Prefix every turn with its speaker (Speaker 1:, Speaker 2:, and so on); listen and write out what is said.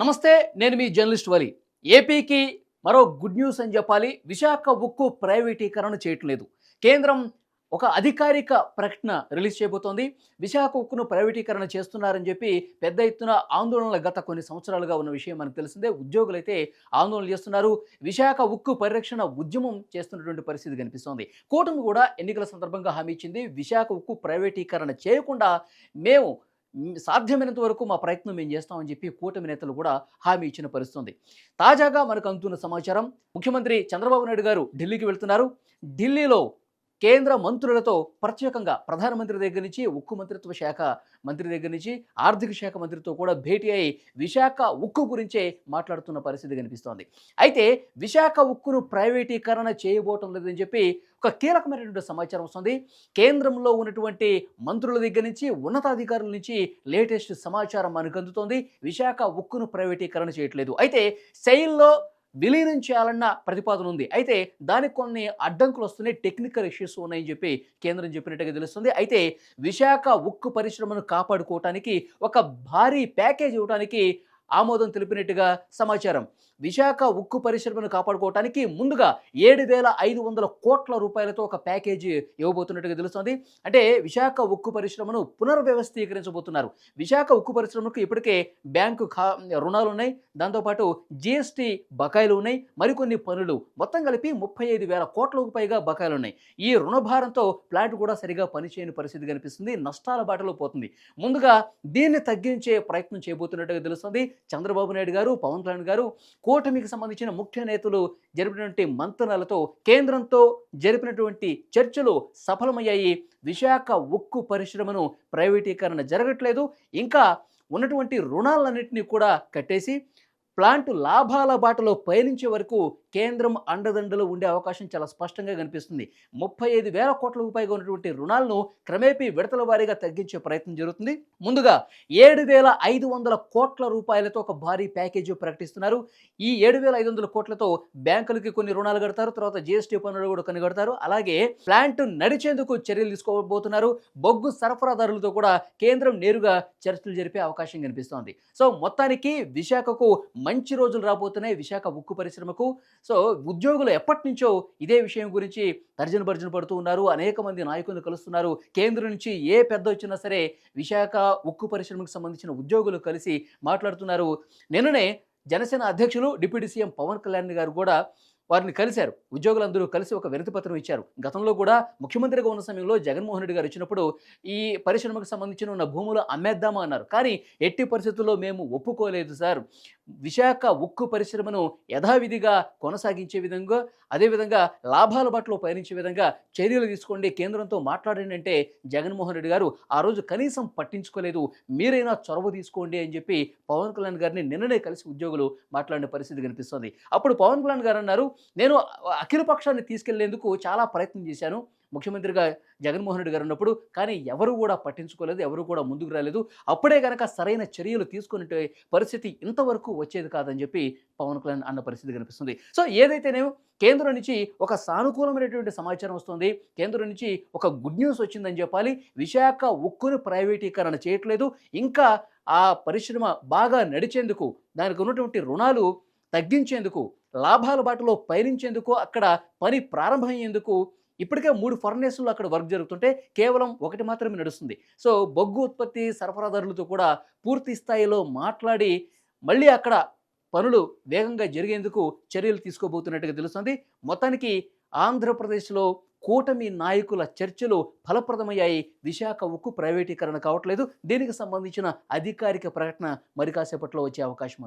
Speaker 1: నమస్తే నేను మీ జర్నలిస్ట్ వలి. ఏపీకి మరో గుడ్ న్యూస్ అని చెప్పాలి. విశాఖ ఉక్కు ప్రైవేటీకరణ చేయటం లేదు. కేంద్రం ఒక అధికారిక ప్రకటన రిలీజ్ చేయబోతోంది. విశాఖ ఉక్కును ప్రైవేటీకరణ చేస్తున్నారని చెప్పి పెద్ద ఎత్తున ఆందోళనలు గత కొన్ని సంవత్సరాలుగా ఉన్న విషయం మనకు తెలిసిందే. ఉద్యోగులైతే ఆందోళన చేస్తున్నారు. విశాఖ ఉక్కు పరిరక్షణ ఉద్యమం చేస్తున్నటువంటి పరిస్థితి కనిపిస్తోంది. కూటమి కూడా ఎన్నికల సందర్భంగా హామీ ఇచ్చింది. విశాఖ ఉక్కు ప్రైవేటీకరణ చేయకుండా మేము సాధ్యమైనంత వరకు మా ప్రయత్నం మేము చేస్తామని చెప్పి కూటమి నేతలు కూడా హామీ ఇచ్చిన పరిస్థితుంది. తాజాగా మనకు అందుతున్న సమాచారం ముఖ్యమంత్రి చంద్రబాబు నాయుడు గారు ఢిల్లీకి వెళ్తున్నారు. ఢిల్లీలో కేంద్ర మంత్రులతో ప్రత్యేకంగా ప్రధానమంత్రి దగ్గర నుంచి ఉక్కు మంత్రిత్వ శాఖ మంత్రి దగ్గర నుంచి ఆర్థిక శాఖ మంత్రితో కూడా భేటీ అయి విశాఖ ఉక్కు గురించే మాట్లాడుతున్న పరిస్థితి కనిపిస్తోంది. అయితే విశాఖ ఉక్కును ప్రైవేటీకరణ చేయబోవటం లేదని చెప్పి ఒక కీలకమైనటువంటి సమాచారం వస్తుంది. కేంద్రంలో ఉన్నటువంటి మంత్రుల దగ్గర నుంచి ఉన్నతాధికారుల నుంచి లేటెస్ట్ సమాచారం మనకు అందుతోంది. విశాఖ ఉక్కును ప్రైవేటీకరణ చేయట్లేదు. అయితే సెయిల్లో విలీనం చేయాలన్న ప్రతిపాదన ఉంది. అయితే దానికి కొన్ని అడ్డంకులు వస్తున్నాయి. టెక్నికల్ ఇష్యూస్ ఉన్నాయని చెప్పి కేంద్రం చెప్పినట్టుగా తెలుస్తుంది. అయితే విశాఖ ఉక్కు పరిశ్రమను కాపాడుకోవటానికి ఒక భారీ ప్యాకేజ్ ఇవ్వడానికి ఆమోదం తెలిపినట్టుగా సమాచారం. విశాఖ ఉక్కు పరిశ్రమను కాపాడుకోవటానికి ముందుగా ఏడు వేల ఐదు వందల కోట్ల రూపాయలతో ఒక ప్యాకేజీ ఇవ్వబోతున్నట్టుగా తెలుస్తుంది. అంటే విశాఖ ఉక్కు పరిశ్రమను పునర్వ్యవస్థీకరించబోతున్నారు. విశాఖ ఉక్కు పరిశ్రమకు ఇప్పటికే బ్యాంకు ఖా రుణాలు ఉన్నాయి దాంతోపాటు జిఎస్టీ బకాయిలు ఉన్నాయి మరికొన్ని పనులు మొత్తం కలిపి ముప్పై ఐదు వేల కోట్లకు పైగా బకాయిలు ఉన్నాయి ఈ రుణభారంతో ప్లాంట్ కూడా సరిగా పనిచేయని పరిస్థితి కనిపిస్తుంది. నష్టాల బాటలో పోతుంది. ముందుగా దీన్ని తగ్గించే ప్రయత్నం చేయబోతున్నట్టుగా తెలుస్తుంది. చంద్రబాబు నాయుడు గారు పవన్ కళ్యాణ్ గారు కూటమికి సంబంధించిన ముఖ్య నేతలు జరిపినటువంటి మంతనాలతో కేంద్రంతో జరిపినటువంటి చర్చలు సఫలమయ్యాయి. విశాఖ ఉక్కు పరిశ్రమను ప్రైవేటీకరణ జరగట్లేదు. ఇంకా ఉన్నటువంటి రుణాలన్నింటినీ కూడా కట్టేసి ప్లాంట్ లాభాల బాటలో పయనించే వరకు కేంద్రం అండదండలో ఉండే అవకాశం చాలా స్పష్టంగా కనిపిస్తుంది. ముప్పై ఐదు వేల కోట్ల రూపాయలుగా ఉన్నటువంటి రుణాలను క్రమేపీ విడతల వారీగా తగ్గించే ప్రయత్నం జరుగుతుంది. ముందుగా ఏడు వేల ఐదు వందల కోట్ల రూపాయలతో ఒక భారీ ప్యాకేజీ ప్రకటిస్తున్నారు. ఈ ఏడు వేల ఐదు వందల కోట్లతో బ్యాంకులకి కొన్ని రుణాలు కడతారు. తర్వాత జిఎస్టీ పన్నులు కూడా కొన్ని కడతారు. అలాగే ప్లాంట్ నడిచేందుకు చర్యలు తీసుకోబోతున్నారు. బొగ్గు సరఫరాదారులతో కూడా కేంద్రం నేరుగా చర్చలు జరిపే అవకాశం కనిపిస్తోంది. సో మొత్తానికి విశాఖకు మంచి రోజులు రాబోతున్నాయి. విశాఖ ఉక్కు పరిశ్రమకు సో ఉద్యోగులు ఎప్పటి నుంచో ఇదే విషయం గురించి తర్జన భర్జన పడుతూ ఉన్నారు. అనేక మంది నాయకులను కలుస్తున్నారు. కేంద్రం నుంచి ఏ పెద్ద వచ్చినా సరే విశాఖ ఉక్కు పరిశ్రమకు సంబంధించిన ఉద్యోగులు కలిసి మాట్లాడుతున్నారు. నిన్ననే జనసేన అధ్యక్షులు డిప్యూటీ సీఎం పవన్ కళ్యాణ్ గారు కూడా వారిని కలిశారు. ఉద్యోగులందరూ కలిసి ఒక వినతిపత్రం ఇచ్చారు. గతంలో కూడా ముఖ్యమంత్రిగా ఉన్న సమయంలో జగన్మోహన్ రెడ్డి గారు వచ్చినప్పుడు ఈ పరిశ్రమకు సంబంధించిన ఉన్న భూములు అమ్మేద్దామా అన్నారు. కానీ ఎట్టి పరిస్థితుల్లో మేము ఒప్పుకోలేదు సార్. విశాఖ ఉక్కు పరిశ్రమను యథావిధిగా కొనసాగించే విధంగా అదేవిధంగా లాభాల బాటలో పయనించే విధంగా చర్యలు తీసుకోండి కేంద్రంతో మాట్లాడండి అంటే జగన్మోహన్ రెడ్డి గారు ఆ రోజు కనీసం పట్టించుకోలేదు. మీరైనా చొరవ తీసుకోండి అని చెప్పి పవన్ కళ్యాణ్ గారిని నిన్ననే కలిసి ఉద్యోగులు మాట్లాడిన పరిస్థితి కనిపిస్తుంది. అప్పుడు పవన్ కళ్యాణ్ గారు అన్నారు నేను అఖిల పక్షాన్ని తీసుకెళ్ళేందుకు చాలా ప్రయత్నం చేశాను. ముఖ్యమంత్రిగా జగన్మోహన్ రెడ్డి గారు ఉన్నప్పుడు కానీ ఎవరు కూడా పట్టించుకోలేదు ఎవరు కూడా ముందుకు రాలేదు. అప్పుడే కనుక సరైన చర్యలు తీసుకునే పరిస్థితి ఇంతవరకు వచ్చేది కాదని చెప్పి పవన్ కళ్యాణ్ అన్న పరిస్థితి కనిపిస్తుంది. సో ఏదైతేనేమో కేంద్రం నుంచి ఒక సానుకూలమైనటువంటి సమాచారం వస్తుంది. కేంద్రం నుంచి ఒక గుడ్ న్యూస్ వచ్చిందని చెప్పాలి. విశాఖ ఉక్కును ప్రైవేటీకరణ చేయట్లేదు. ఇంకా ఆ పరిశ్రమ బాగా నడిచేందుకు దానికి ఉన్నటువంటి రుణాలు తగ్గించేందుకు లాభాల బాటలో పయనించేందుకు అక్కడ పని ప్రారంభమయ్యేందుకు ఇప్పటికే మూడు ఫర్నేసులు అక్కడ వర్క్ జరుగుతుంటే కేవలం ఒకటి మాత్రమే నడుస్తుంది. సో బొగ్గు ఉత్పత్తి సరఫరాదారులతో కూడా పూర్తి స్థాయిలో మాట్లాడి మళ్ళీ అక్కడ పనులు వేగంగా జరిగేందుకు చర్యలు తీసుకోబోతున్నట్టుగా తెలుస్తుంది. మొత్తానికి ఆంధ్రప్రదేశ్లో కూటమి నాయకుల చర్చలు ఫలప్రదమయ్యాయి. విశాఖ ఉక్కు ప్రైవేటీకరణ కావట్లేదు. దీనికి సంబంధించిన అధికారిక ప్రకటన మరి కాసేపట్లో వచ్చే అవకాశం ఉంది.